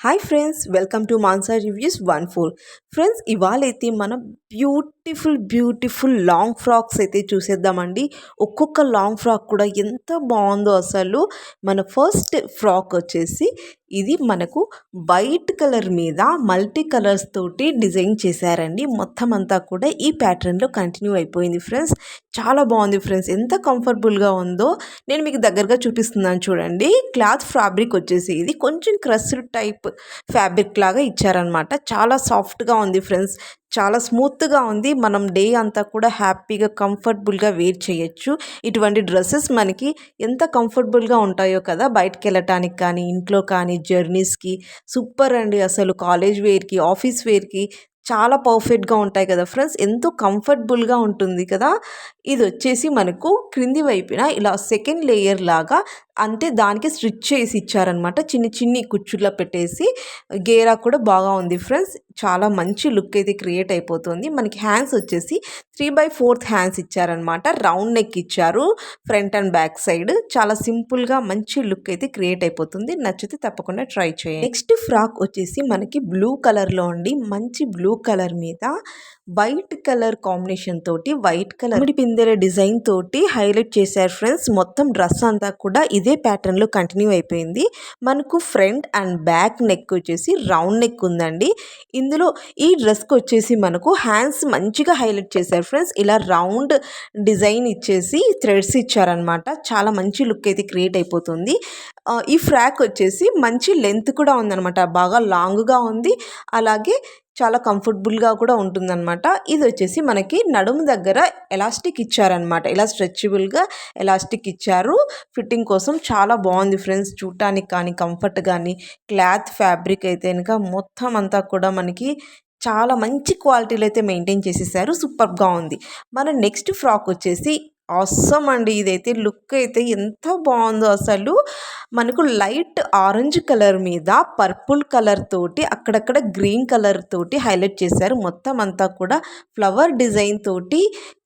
Hi friends welcome to Mansa reviews one four friends ఇవాళైతే మన బ్యూట్ beautiful beautiful long frocks అయితే చూసేద్దామండి. ఒక్కొక్క long frock కూడా ఎంత బాగుందో అసలు. మన ఫస్ట్ ఫ్రాక్ వచ్చేసి ఇది మనకు వైట్ కలర్ మీద మల్టీ కలర్స్ తోటి డిజైన్ చేశారండి. మొత్తం అంతా కూడా ఈ ప్యాటర్న్లో కంటిన్యూ అయిపోయింది ఫ్రెండ్స్. చాలా బాగుంది ఫ్రెండ్స్. ఎంత కంఫర్టబుల్గా ఉందో నేను మీకు దగ్గరగా చూపిస్తున్నాను చూడండి. క్లాత్ ఫ్యాబ్రిక్ వచ్చేసి ఇది కొంచెం క్రస్డ్ టైప్ ఫ్యాబ్రిక్ లాగా ఇచ్చారనమాట చాలా సాఫ్ట్గా ఉంది ఫ్రెండ్స్. చాలా స్మూత్గా ఉంది. మనం డే అంతా కూడా హ్యాపీగా కంఫర్టబుల్గా వేర్ చేయొచ్చు. ఇటువంటి డ్రెస్సెస్ మనకి ఎంత కంఫర్టబుల్గా ఉంటాయో కదా బయటకు వెళ్ళటానికి కానీ ఇంట్లో కానీ జర్నీస్కి సూపర్ అండి అసలు కాలేజ్ వేర్కి ఆఫీస్ వేర్కి చాలా పర్ఫెక్ట్గా ఉంటాయి కదా ఫ్రెండ్స్. ఎంతో కంఫర్టబుల్గా ఉంటుంది కదా. ఇది వచ్చేసి మనకు క్రింది వైపున ఇలా సెకండ్ లేయర్ లాగా అంటే దానికి స్టిచ్ చేసి ఇచ్చారనమాట చిన్ని చిన్ని కుచ్చుల్లో పెట్టేసి గేరా కూడా బాగా ఉంది ఫ్రెండ్స్. చాలా మంచి లుక్ అయితే క్రియేట్ అయిపోతుంది. మనకి హ్యాండ్స్ వచ్చేసి త్రీ బై ఫోర్త్ హ్యాండ్స్ ఇచ్చారనమాట రౌండ్ నెక్ ఇచ్చారు ఫ్రంట్ అండ్ బ్యాక్ సైడ్. చాలా సింపుల్గా మంచి లుక్ అయితే క్రియేట్ అయిపోతుంది. నచ్చితే తప్పకుండా ట్రై చేయండి. నెక్స్ట్ ఫ్రాక్ వచ్చేసి మనకి బ్లూ కలర్లో ఉండి మంచి బ్లూ కలర్ మీద వైట్ కలర్ కాంబినేషన్ తోటి వైట్ కలర్ పిందెల డిజైన్ తోటి హైలైట్ చేశారు ఫ్రెండ్స్. మొత్తం డ్రెస్ అంతా కూడా ఇదే ప్యాటర్న్లో కంటిన్యూ అయిపోయింది. మనకు ఫ్రంట్ అండ్ బ్యాక్ నెక్ వచ్చేసి రౌండ్ నెక్ ఉందండి. ఇందులో ఈ డ్రెస్కి వచ్చేసి మనకు హ్యాండ్స్ మంచిగా హైలైట్ చేశారు ఫ్రెండ్స్. ఇలా రౌండ్ డిజైన్ ఇచ్చేసి థ్రెడ్స్ ఇచ్చారనమాట చాలా మంచి లుక్ అయితే క్రియేట్ అయిపోతుంది. ఈ ఫ్రాక్ వచ్చేసి మంచి లెంత్ కూడా ఉందన్నమాట. బాగా లాంగ్గా ఉంది. అలాగే చాలా కంఫర్టబుల్గా కూడా ఉంటుందన్నమాట. ఇది వచ్చేసి మనకి నడుము దగ్గర ఎలాస్టిక్ ఇచ్చారనమాట ఇలా స్ట్రెచబుల్గా ఎలాస్టిక్ ఇచ్చారు. ఫిట్టింగ్ కోసం చాలా బాగుంది ఫ్రెండ్స్ చూడటానికి కానీ కంఫర్ట్ కానీ క్లాత్ ఫ్యాబ్రిక్ అయితే కనుక మొత్తం అంతా కూడా మనకి చాలా మంచి క్వాలిటీలో అయితే మెయింటైన్ చేసేసారు. సూపర్గా ఉంది. మన నెక్స్ట్ ఫ్రాక్ వచ్చేసి అస్సం అండి. ఇదైతే లుక్ అయితే ఎంత బాగుందో అసలు. మనకు లైట్ ఆరెంజ్ కలర్ మీద పర్పుల్ కలర్ తోటి అక్కడక్కడ గ్రీన్ కలర్ తోటి హైలైట్ చేశారు. మొత్తం అంతా కూడా ఫ్లవర్ డిజైన్ తోటి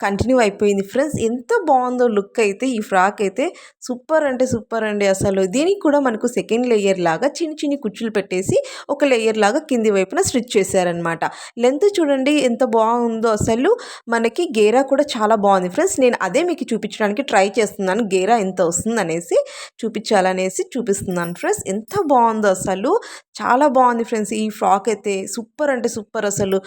కంటిన్యూ అయిపోయింది ఫ్రెండ్స్. ఎంత బాగుందో లుక్ అయితే ఈ ఫ్రాక్ అయితే. సూపర్ అంటే సూపర్ అండి అసలు. దీనికి కూడా మనకు సెకండ్ లేయర్ లాగా చిన్ని చిన్ని కుచ్చులు పెట్టేసి ఒక లేయర్ లాగా కింది వైపున స్టిచ్ చేశారనమాట లెంత్ చూడండి ఎంత బాగుందో అసలు. మనకి గేరా కూడా చాలా బాగుంది ఫ్రెండ్స్. నేను అదే మీకు చూపించడానికి ట్రై చేస్తున్నాను. గేరా ఎంత వస్తుంది అనేసి చూపించాలనేసి చూపిస్తున్నాను ఫ్రెండ్స్. ఎంత బాగుందో అసలు. చాలా బాగుంది ఫ్రెండ్స్. ఈ ఫ్రాక్ అయితే సూపర్ అంటే సూపర్ అసలు.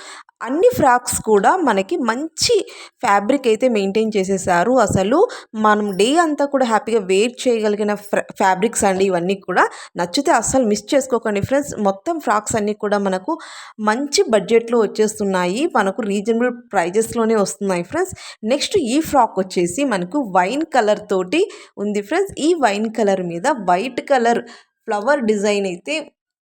అన్ని ఫ్రాక్స్ కూడా మనకి మంచి ఫ్యాబ్రిక్ అయితే మెయింటైన్ చేసేసారు అసలు. మనం డే అంతా కూడా హ్యాపీగా వేర్ చేయగలిగిన ఫ్యాబ్రిక్స్ అండి ఇవన్నీ కూడా. నచ్చితే అస్సలు మిస్ చేసుకోకండి ఫ్రెండ్స్. మొత్తం ఫ్రాక్స్ అన్నీ కూడా మనకు మంచి బడ్జెట్లో వచ్చేస్తున్నాయి. మనకు రీజనబుల్ ప్రైజెస్లోనే వస్తున్నాయి ఫ్రెండ్స్. నెక్స్ట్ ఈ ఫ్రాక్ వచ్చేసి మనకు వైన్ కలర్ తోటి ఉంది ఫ్రెండ్స్. ఈ వైన్ కలర్ మీద వైట్ కలర్ ఫ్లవర్ డిజైన్ అయితే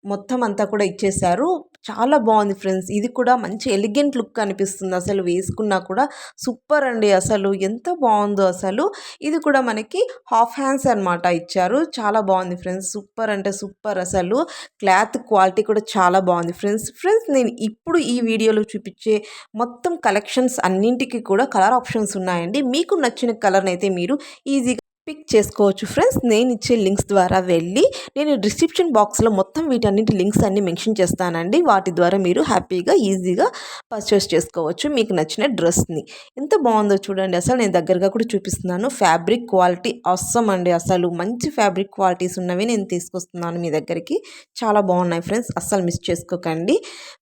మొత్తం అంతా కూడా ఇచ్చేసారు చాలా బాగుంది ఫ్రెండ్స్. ఇది కూడా మంచి ఎలిగెంట్ లుక్ అనిపిస్తుంది అసలు. వేసుకున్నా కూడా సూపర్ అండి అసలు. ఎంత బాగుందో అసలు. ఇది కూడా మనకి హాఫ్ హ్యాండ్స్ అనమాట ఇచ్చారు. చాలా బాగుంది ఫ్రెండ్స్. సూపర్ అంటే సూపర్ అసలు. క్లాత్ క్వాలిటీ కూడా చాలా బాగుంది ఫ్రెండ్స్. ఫ్రెండ్స్ నేను ఇప్పుడు ఈ వీడియోలో చూపించే మొత్తం కలెక్షన్స్ అన్నింటికి కూడా కలర్ ఆప్షన్స్ ఉన్నాయండి. మీకు నచ్చిన కలర్ని అయితే మీరు ఈజీగా పిక్ చేసుకోవచ్చు ఫ్రెండ్స్. నేను ఇచ్చే లింక్స్ ద్వారా వెళ్ళి నేను డిస్క్రిప్షన్ బాక్స్లో మొత్తం వీటన్నిటి లింక్స్ అన్ని మెన్షన్ చేస్తానండి. వాటి ద్వారా మీరు హ్యాపీగా ఈజీగా పర్చేస్ చేసుకోవచ్చు మీకు నచ్చిన డ్రెస్ని. ఎంత బాగుందో చూడండి. అసలు నేను దగ్గరగా కూడా చూపిస్తున్నాను. ఫ్యాబ్రిక్ క్వాలిటీ అవసరం అండి. అసలు మంచి ఫ్యాబ్రిక్ క్వాలిటీస్ ఉన్నవి నేను తీసుకొస్తున్నాను మీ దగ్గరికి. చాలా బాగున్నాయి ఫ్రెండ్స్. అస్సలు మిస్ చేసుకోకండి.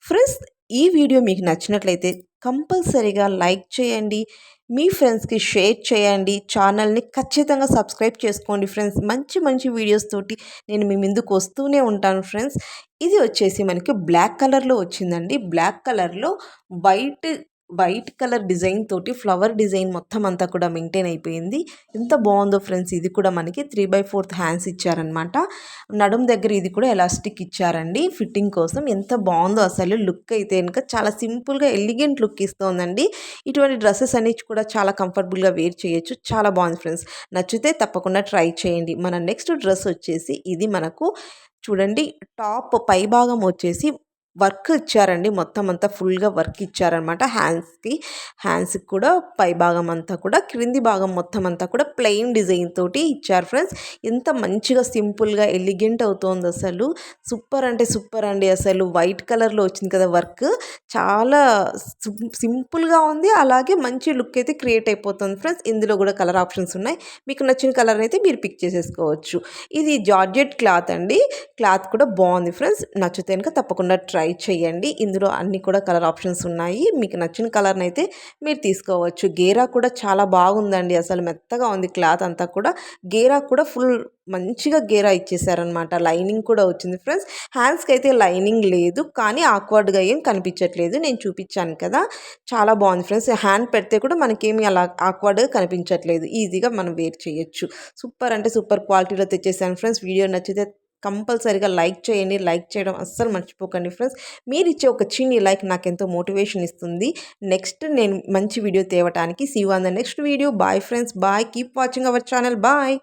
ఫ్రెండ్స్ ఈ వీడియో మీకు నచ్చినట్లయితే కంపల్సరీగా లైక్ చేయండి మీ ఫ్రెండ్స్కి షేర్ చేయండి ఛానల్ని ఖచ్చితంగా సబ్స్క్రైబ్ చేసుకోండి ఫ్రెండ్స్. మంచి మంచి వీడియోస్ తోటి నేను మీ ముందుకు వస్తూనే ఉంటాను ఫ్రెండ్స్. ఇది వచ్చేసి మనకి బ్లాక్ కలర్లో వచ్చిందండి. బ్లాక్ కలర్లో వైట్ వైట్ కలర్ డిజైన్ తోటి ఫ్లవర్ డిజైన్ మొత్తం అంతా కూడా మెయింటైన్ అయిపోయింది. ఎంత బాగుందో ఫ్రెండ్స్ ఇది కూడా మనకి త్రీ బై ఫోర్త్ హ్యాండ్స్ ఇచ్చారనమాట నడుం దగ్గర ఇది కూడా ఎలాస్టిక్ ఇచ్చారండి. ఫిట్టింగ్ కోసం ఎంత బాగుందో అసలు లుక్ అయితే కనుక చాలా సింపుల్గా ఎలిగెంట్ లుక్ ఇస్తుందండి. ఇటువంటి డ్రెస్సెస్ అన్ని కూడా చాలా కంఫర్టబుల్గా వేర్ చేయొచ్చు. చాలా బాగుంది ఫ్రెండ్స్. నచ్చితే తప్పకుండా ట్రై చేయండి. మన నెక్స్ట్ డ్రెస్ వచ్చేసి ఇది మనకు చూడండి టాప్ పై భాగం వచ్చేసి వర్క్ ఇచ్చారండి. మొత్తం అంతా ఫుల్గా వర్క్ ఇచ్చారనమాట హ్యాండ్స్కి హ్యాండ్స్కి కూడా పై భాగం అంతా కూడా క్రింది భాగం మొత్తం అంతా కూడా ప్లెయిన్ డిజైన్ తోటి ఇచ్చారు ఫ్రెండ్స్. ఎంత మంచిగా సింపుల్గా ఎలిగెంట్ అవుతోంది అసలు. సూపర్ అంటే సూపర్ అండి అసలు. వైట్ కలర్లో వచ్చింది కదా వర్క్. చాలా సింపుల్గా ఉంది. అలాగే మంచి లుక్ అయితే క్రియేట్ అయిపోతుంది ఫ్రెండ్స్. ఇందులో కూడా కలర్ ఆప్షన్స్ ఉన్నాయి. మీకు నచ్చిన కలర్ అయితే మీరు పిక్ చేసేసుకోవచ్చు. ఇది జార్జెట్ క్లాత్ అండి. క్లాత్ కూడా బాగుంది ఫ్రెండ్స్. నచ్చితే కనుక తప్పకుండా ట్రై చేయండి. ఇందులో అన్ని కూడా కలర్ ఆప్షన్స్ ఉన్నాయి. మీకు నచ్చిన కలర్ని అయితే మీరు తీసుకోవచ్చు. గేరా కూడా చాలా బాగుందండి. అసలు మెత్తగా ఉంది క్లాత్ అంతా కూడా. గేరా కూడా ఫుల్ మంచిగా గేరా ఇచ్చేసారనమాట లైనింగ్ కూడా వచ్చింది ఫ్రెండ్స్. హ్యాండ్స్కి అయితే లైనింగ్ లేదు. కానీ ఆక్వర్డ్గా ఏం కనిపించట్లేదు. నేను చూపించాను కదా. చాలా బాగుంది ఫ్రెండ్స్. హ్యాండ్ పెడితే కూడా మనకేమి అలా ఆక్వర్డ్గా కనిపించట్లేదు. ఈజీగా మనం వేర్ చేయొచ్చు. సూపర్ అంటే సూపర్ క్వాలిటీలో తెచ్చేసాను ఫ్రెండ్స్. వీడియో నచ్చితే కంపల్సరిగా లైక్ చేయండి. లైక్ చేయడం అస్సలు మర్చిపోకండి ఫ్రెండ్స్. మీరు ఇచ్చే ఒక చిన్ని లైక్ నాకు ఎంతో మోటివేషన్ ఇస్తుంది. నెక్స్ట్ నేను మంచి video తేవటానికి. See on the next video bye friends bye keep watching our channel bye